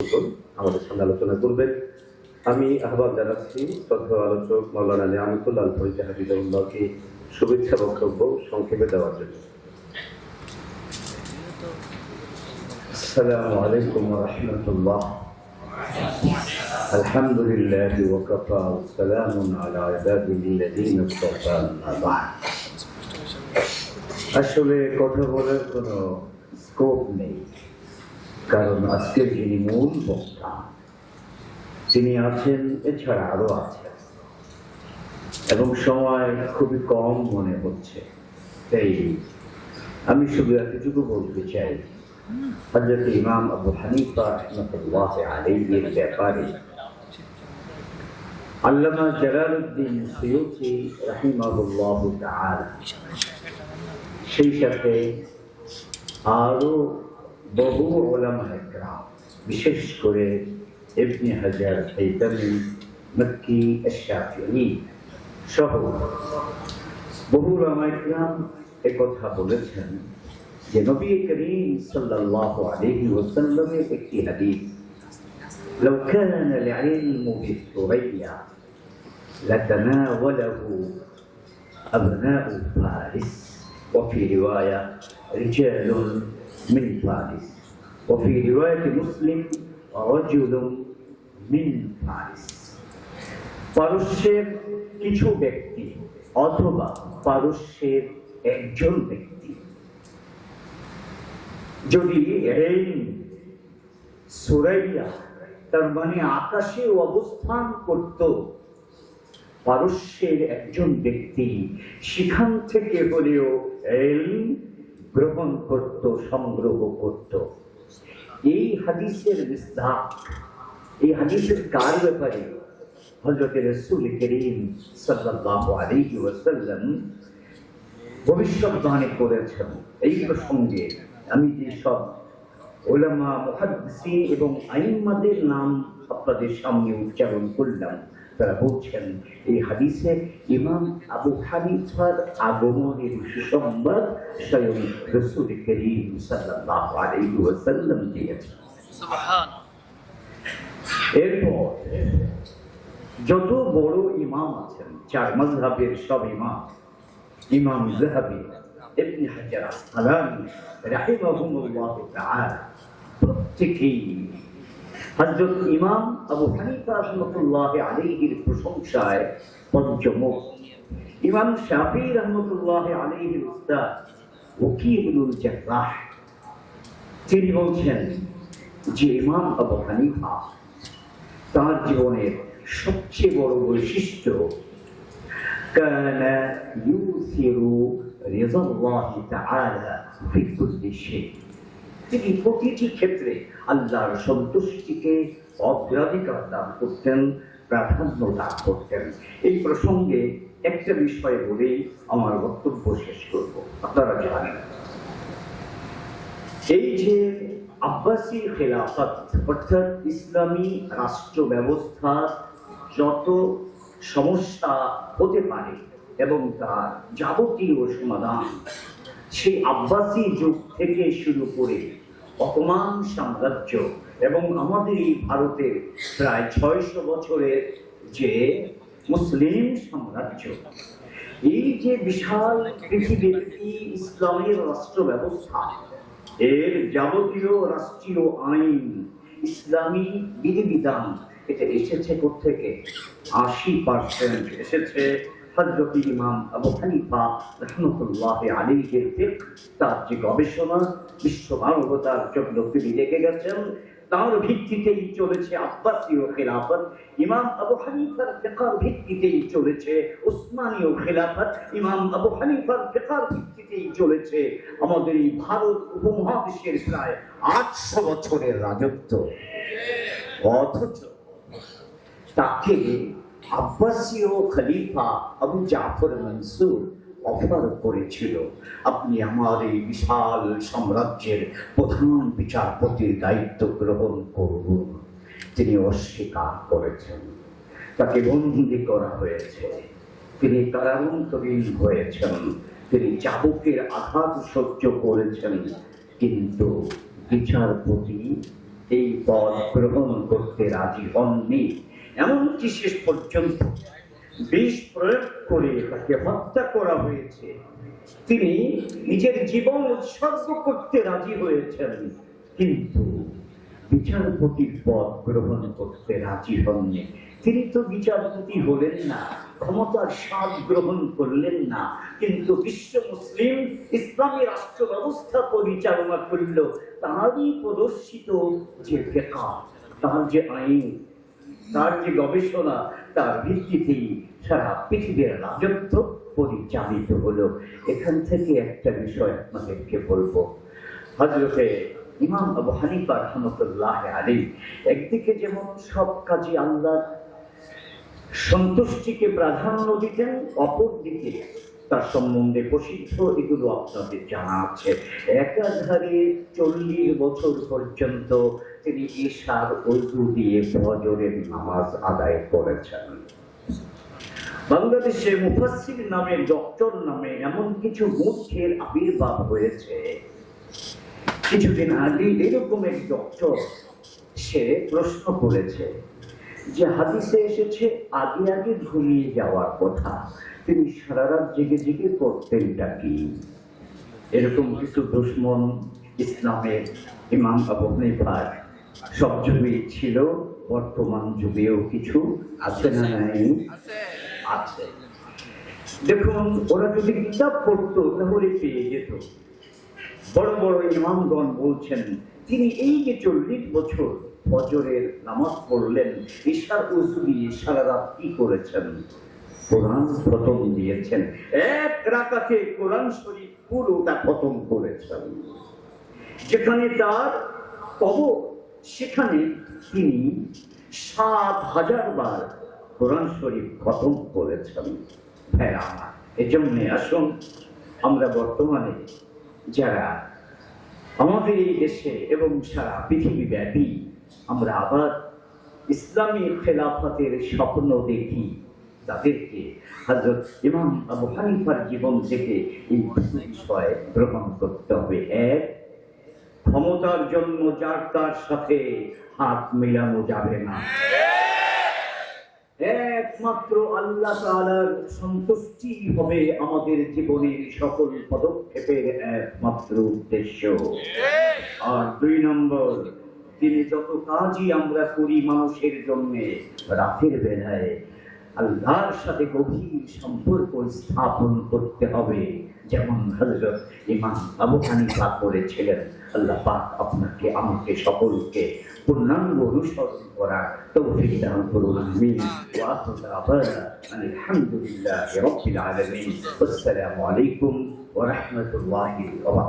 করুন, আমাদের সামনে আলোচনা করবেন আমি আহ্বান জানাচ্ছি শ্রদ্ধা আলোচক মৌলানা নিয়ামতুল্লাহ ফরিদ হাফিজুল্লাহকে শুভেচ্ছা বক্তব্য সংক্ষেপে দেওয়ার জন্য السلام عليكم ورحمة الله الحمد لله وكفى وسلام على عباده الذين اصطفى أما بعد আসলে কথা বলার কোনো স্কোপ নেই কারণ আজকের যিনি মূল বক্তা, তিনি আছেন, এছাড়া আরও আছেন। এবং সময় খুবই কম মনে হচ্ছে। তাই আমি শুধু এতটুকু বলতে চাই হজরত ইমাম আবু হানিফা রহমতুল্লাহ আলাইহির ব্যাপারে। আল্লামা জালালউদ্দিন সৈয়দি রাহিমাহুল্লাহ তাআলা, সেই সাথে আরও বহু ওলামা একরাম বিশেষ করে ইবনে হাজার হাইতামি মক্কি আশ-শাফিঈ সহ বহু ওলামা একরাম একথা বলেছেন যে নবী করিম সাল্লাল্লাহু আলাইহি ওয়াসাল্লামের একটি হাদিস لو كان العلم بالثريا لتناوله أبناء فارس وفي رواية رجال من فارس وفي رواية مسلم رجل من فارس পারস্যের কিছু ব্যক্তি অথবা পারস্যের একজন ব্যক্তি যদি এই সুরাইয়া তার মানে আকাশে অবস্থান করত পারস্যের একজন ব্যক্তি সেখান থেকে হলেও এই গ্রহণ করত, সংগ্রহ করত। এই হাদিসের বিস্তার, এই হাদিসের কার ব্যাপারে? হজরত রসুল করিম সাল্লাল্লাহু আলাইহি ওয়াসাল্লাম ভবিষ্যৎবাণী করেছেন এই প্রসঙ্গে। আমি যে সব ওলামা মুহাদ্দিসি এবং আইম্মাদের নাম আপনাদের সামনে উচ্চারণ করলাম তারা বলছেন এই হাদিসে ইমাম আবু হানিফার আগমনের সুসংবাদ স্বয়ং রসুল করিম সাল্লাল্লাহু আলাইহি ওয়াসাল্লাম দিয়েছেন। এরপর যত বড় ইমাম আছেন চার মজহাবের সব ইমাম ইমাম জাহাবি ইবনে হাজার আসকালানি রাহিমাহুমুল্লাহ তাআলা প্রত্যেকেই হযরত ইমাম আবু হানিফা রাহমাতুল্লাহ আলাইহির প্রশংসায় পঞ্চমুখ ইমাম শাফি রহমতুল্লাহ আলাইহির উস্তাদ ওকিবুল জার্রাহ তিনি বলছেন যে ইমাম আবু হানিফা তার জীবনের সবচেয়ে বড় বৈশিষ্ট্য كان يؤثر رضا الله تعالى في كل شيء তিনি প্রতিটি ক্ষেত্রে আল্লাহর সন্তুষ্টিকে অগ্রাধিকার দান করতেন, প্রাধান্য দান করতেন। এই প্রসঙ্গে একটা বিষয় বলেই আমার বক্তব্য শেষ করব। আপনারা জানেন, এই যে আব্বাসী খেলাফত, অর্থাৎ ইসলামী রাষ্ট্র ব্যবস্থা যত সমস্যা হতে পারে এবং তার যাবতীয় সমাধান, সেই আব্বাসী যুগ থেকে শুরু করে অপমান সাম্রাজ্য এবং আমাদের এই ভারতের প্রায় ছয়শো বছরের যে মুসলিম সাম্রাজ্য, এই যে বিশাল পৃথিবীব্যাপী ইসলামের রাষ্ট্র ব্যবস্থা, এর যাবতীয় রাষ্ট্রীয় আইন, ইসলামী বিধিবিধান, এটা এসেছে থেকে আশি পার্সেন্ট এসেছে হজরত ইমাম আবু হানিফা রহমতুল্লাহ আলীকে তার যে গবেষণা বিশ্ব মানবতার জন্য তিনি রেখে গেছেন, তার ভিত্তিতেই চলেছে আব্বাসীয় খেলাফত, ইমাম আবু হানিফার ফেকার ভিত্তিতেই চলেছে উসমানীয় খেলাফত, ইমাম আবু হানিফার ফেকার ভিত্তিতেই চলেছে আমাদের এই ভারত উপমহাদেশের প্রায় আটশো বছরের রাজত্ব। অথচ তাকে আব্বাসীয় খলিফা আবু জাফর মনসুর অফার করেছিল, আপনি আমার এই বিশাল সাম্রাজ্যের প্রধান বিচারপতির দায়িত্ব গ্রহণ করুন। তিনি অস্বীকার করেছেন। তাকে বন্দি করা হয়েছে। তিনি কারান্তরীণ হয়েছেন। তিনি চাবুকের আঘাত সহ্য করেছেন। কিন্তু বিচারপতি এই পদ গ্রহণ করতে রাজি হননি। এমনকি শেষ পর্যন্ত বিষ প্রয়োগ করে তাকে হত্যা করা হয়েছে। তিনি নিজের জীবন উৎসর্গ করতে রাজি হয়েছেন, কিন্তু বিচারপতির পদ গ্রহণ করতে রাজি হননি। তিনি তো বিচারপতি হলেন না, ক্ষমতার স্বাদ গ্রহণ করলেন না, কিন্তু বিশ্ব মুসলিম ইসলামী রাষ্ট্র ব্যবস্থা পরিচালনা করল, তারই প্রদর্শিত যে ফেকা তার যে আইন তার যে গবেষণা, তার ভিত্তিতেই সারা পৃথিবীর রাজত্ব পরিচালিত হলো। এখান থেকে একটা বিষয় আপনাদেরকে বলব। হজরতে ইমাম আবু হানিফা রহমতুল্লাহ আলী একদিকে যেমন সব কাজে আল্লাহ সন্তুষ্টিকে প্রাধান্য দিতেন, অপরদিকে তার সম্বন্ধে প্রসিদ্ধ এগুলো আপনাদের জানা আছে। একাধারে চল্লিশ বছর পর্যন্ত তিনি ঈশার অজু দিয়ে ফজরের নামাজ আদায় করেছেন। বাংলাদেশে মুফাসসির নামে, ডক্টর নামে এমন কিছু মূর্খের আবির্ভাব হয়েছে। কিছুদিন আগে এরকম এক ডক্টর সে প্রশ্ন করেছে যে, হাদিসে এসেছে, আগে আগে ঘুমিয়ে যাওয়ার কথা। তিনি সারা রাত জেগে জেগে করতেনটা কি? এরকম কিছু দুশ্মন ইসলামের ইমাম আবু হানিফার সব যুগেই ছিল বর্তমান যুগেও কিছু আছে না নাই? আছে। দেখুন ওরা যদি কিতাব পড়তো তাহলে পেয়ে যেত। বড় বড় ইমামগণ বলছেন তিনি এই যে চল্লিশ বছর ফজরের নামাজ পড়লেন ঈশার উজু দিয়ে সারা রাত কি করেছেন? কোরআন খতম দিয়েছেন। এক রাকাতে কোরআন শরীফ পুরোটা খতম করেছেন। যেখানে তার কবর সেখানে তিনি সাত হাজার বার কোরআন শরীফ খতম করেছেন। হ্যাঁ আমার এজন্যে আসুন আমরা বর্তমানে যারা আমাদের এই দেশে এবং সারা পৃথিবী ব্যাপী আমরা আবার ইসলামী খেলাফতের স্বপ্ন দেখি, তাদেরকে হজরত ইমাম আবু হানিফার জীবন থেকে এই বিষয় গ্রহণ করতে হবে। এক ক্ষমতার জন্য যার, তার সাথে হাত মেলানো যাবে না। একমাত্র আল্লাহ তাআলার সন্তুষ্টি হবে আমাদের জীবনের সকল পদক্ষেপের একমাত্র উদ্দেশ্য। আর দুই নম্বর, তিনি যত কাজই আমরা করি মানুষের জন্য, রাতের বেলায় আল্লাহর সাথে গভীর সম্পর্ক স্থাপন করতে হবে। যেমন হযরত ইমাম আবু হানিফা করেছিলেন আল্লাহ পাক আপনাকে, আমাকে সকলকে পূর্ণাঙ্গ অনুসরণ করার তৌফিক দান করুন, আমিন। ওয়া আসসালামু আলাইকুম ওয়া